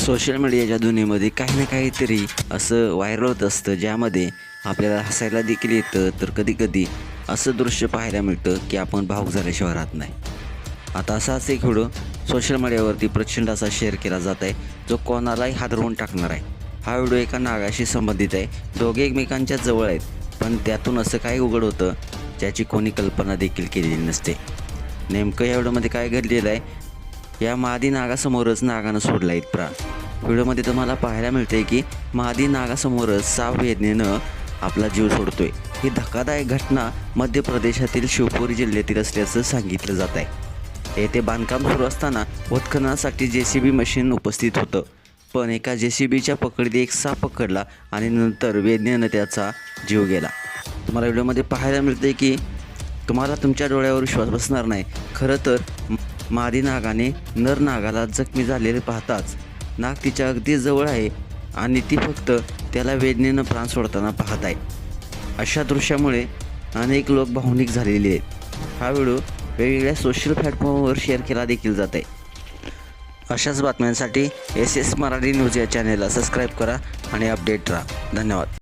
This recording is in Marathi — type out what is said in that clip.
सोशल मीडियाच्या दुनियेमध्ये काही ना काहीतरी असं व्हायरल होत असतं ज्यामध्ये आपल्याला हसायला देखील येतं. तर कधीकधी असं दृश्य पाहायला मिळतं की आपण भाऊक झाल्याशिवाय राहत नाही. आता असाच एक व्हिडिओ सोशल मीडियावरती प्रचंड असा शेअर केला जात आहे जो कोणालाही हादरवून टाकणार आहे. हा व्हिडिओ एका नागाशी संबंधित आहे. दोघे एकमेकांच्या जवळ आहेत पण त्यातून असं काय उघड होतं ज्याची कोणी कल्पना देखील केलेली नसते. नेमकं या व्हिडिओमध्ये काय घडलेलं आहे या महादी नागासमोरच नागानं सोडला एक प्राण. व्हिडिओमध्ये तुम्हाला पाहायला मिळते की महादी नागासमोरच साप वेदनेनं आपला जीव सोडतोय. ही धक्कादायक घटना मध्य प्रदेशातील शिवपुरी जिल्ह्यातील असल्याचं सांगितलं जात आहे येथे बांधकाम सुरू असताना उत्खननासाठी जे सी बी मशीन उपस्थित होतं. पण एका जे सी बीच्या पकडीत एक साप पकडला आणि नंतर वेदनेनं त्याचा जीव गेला. तुम्हाला व्हिडिओमध्ये पाहायला मिळते की तुम्हाला तुमच्या डोळ्यावर विश्वास बसणार नाही. खरं तर मादी नागाने नर नागाला जखमी झालेले पाहताच नाग तिच्या अगदी जवळ आहे आणि ती फक्त त्याला वेदनेनं प्राण सोडताना पाहत आहे. अशा दृश्यामुळे अनेक लोक भावनिक झालेले आहेत. हा व्हिडिओ वेगवेगळ्या सोशल प्लॅटफॉर्मवर शेअर केला देखील जात आहे. अशाच बातम्यांसाठी एस एस मराठी न्यूज या चॅनेलला सबस्क्राईब करा आणि अपडेट राहा. धन्यवाद.